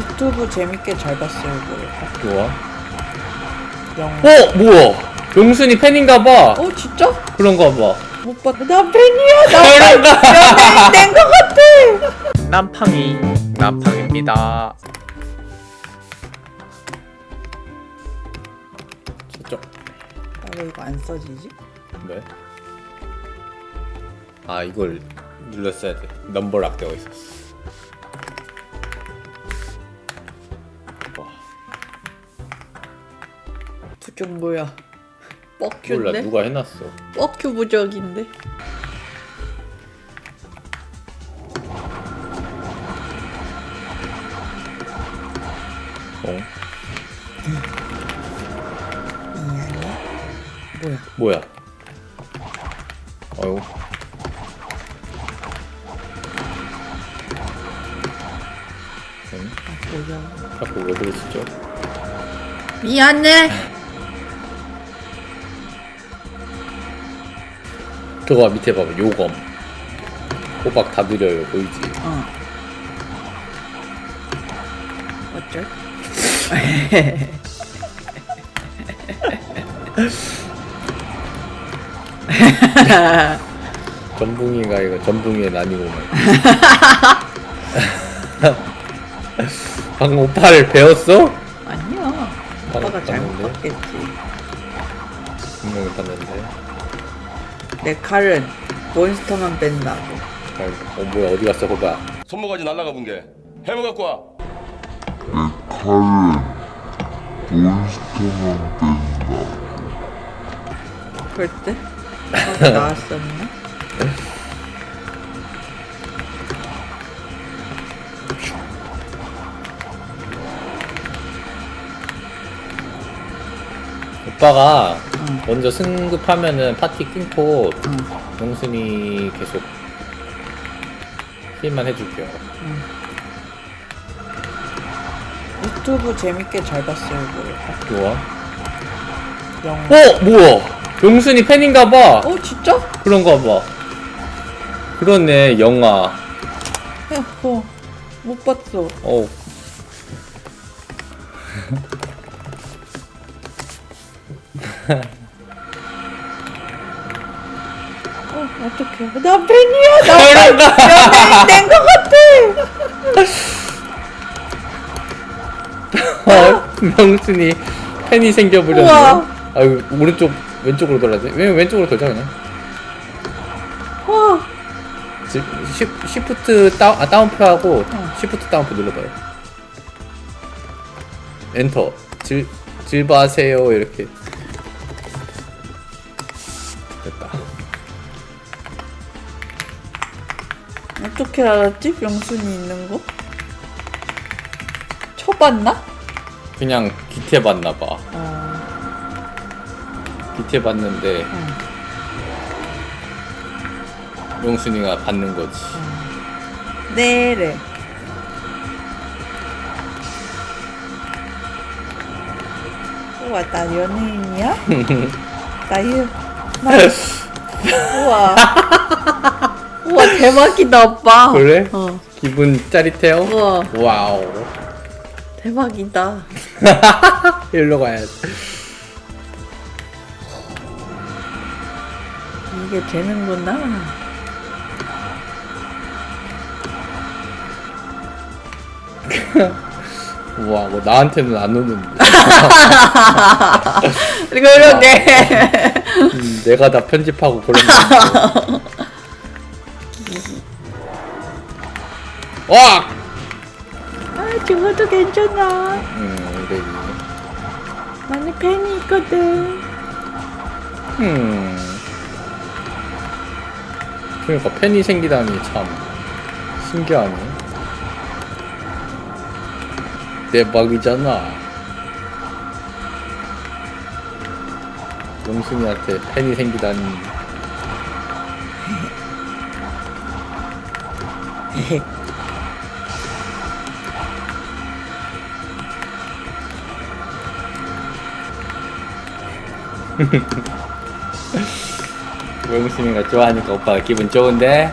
유튜브 재밌게 잘 봤어요, 이거. 좋아. 영화. 어 뭐야? 용순이 팬인가 봐. 어, 진짜? 그런가 봐. 못 봤. 나 팬이야. 나 연예인 된것 같아. 남팡이 남팡입니다. 저쪽 아, 왜 이거 안 써지지? 왜? 아 이걸 눌렀어야 돼. 넘버 락 되어 있었어. 두쪽 뭐야? 몰라 뻑큐인데? 누가 해놨어. 뻑큐 부적인데? 어? 뭐야? 뭐야? 어유. 응? 뭐야? 자꾸 왜 그러시죠? 미안해. 그거 밑에 봐봐 요검 호박 다 느려요 보이지? 어. 어쩔? 전붕이가 이거 전붕이의 난이구만 방금 오빠를 배웠어? 아니야. 오빠가 잘못? 봤겠지. 분명히 봤는데 내 칼은 몬스터만 뺀다고. 잘- 어 뭐야 어디 갔어 호박 손모가지 날라가 본게 해머 갖고 와. 그럴 때? 오빠가 나왔었나? 오빠가 응. 먼저 승급하면은 파티 끊고 응. 용순이 계속 힐만 해줄게요 유튜브 재밌게 잘 봤어요, 이거. 좋아 영화. 어 뭐야 용순이 팬인가 봐 어, 진짜? 그런가 봐 그러네 영화 야, 어, 못 봤어. 어 어, 어떡해. 나 팬이야. 나 연예인 된것 같아. 어, 명순이 팬이 생겨버렸네. 우와. 아유 오른쪽 왼쪽으로 돌아야 돼. 왜 왼쪽으로 돌자 그냥. 와. 지- 시, 시프트 다운 아 다운표 하고 어. 시프트 다운표 눌러봐요. 엔터. 질 질바하세요 이렇게. 어떻게 알았지? 명순이 있는 거? 쳐봤나? 그냥 기태 봤나 봐. 어. 기태 봤는데 응. 용순이가 받는 거지. 네래. 우와, 나 연예인이야? 나 이, 나, 우와. 우와, 대박이다, 오빠. 그래? 어. 기분 짜릿해요? 우와, 와우. 대박이다. 일로 가야지. 이게 되는구나. 우와, 뭐 나한테는 안 오는데. 그러게. 음, 내가 다 편집하고 그런 거. 와! 아, 죽어도 괜찮아. 음, 그래. 나는 팬이 있거든. 음. 그러니까 팬이 생기다니 참 신기하네. 대박이잖아. 용순이한테 팬이 생기다니. 네. 외무스미가 좋아하니까 오빠가 기분 좋은데?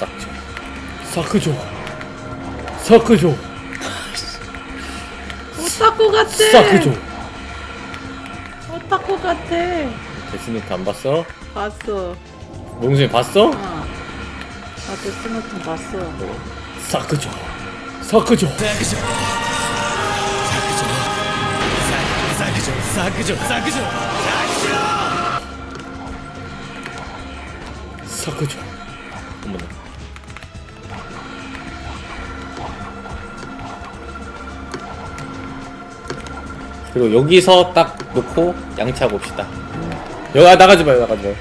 싹줘. 싹줘. 싹줘. 오타쿠 같아. 사크조 오타쿠 같아. 데스노트 안 봤어? 봤어. 몽순이 봤어? 어. 나 데스노트 봤어. 사크조 사크조 사크조 어머나 그리고 여기서 딱 놓고 양치하 봅시다 여기 아, 나가지 마요 나가지 마요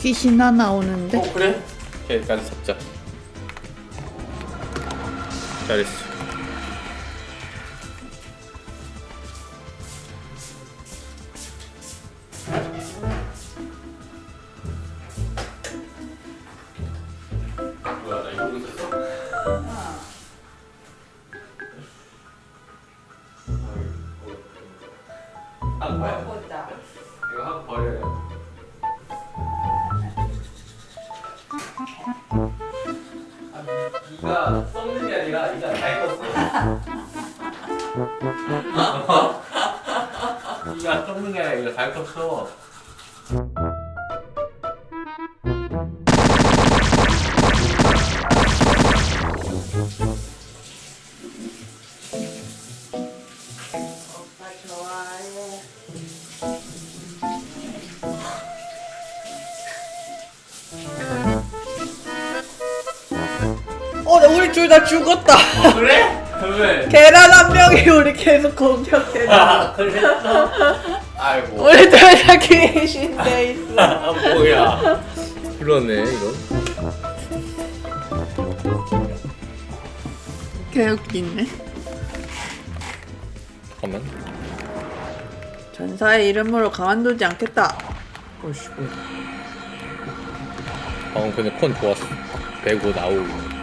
귀신 하나 오는데. 어 그래? 여기까지 잡자 잘했어 이가 썩는 게 아니라 이가 잘 컸어. 이가 썩는 게 아니라 이가 잘 컸어. 어, 둘 다 죽었다. 그래? 왜? 계란 한 명이 우리 계속 공격해. 아, 그랬어? 아이고. 우리 둘 다 귀신 돼 있어. 아, 뭐야. 그러네, 이건. 개웃기네. 잠깐만. 전사의 이름으로 가만두지 않겠다. 어이씨. 방금 근데 컨 좋았어. 배고 나오고.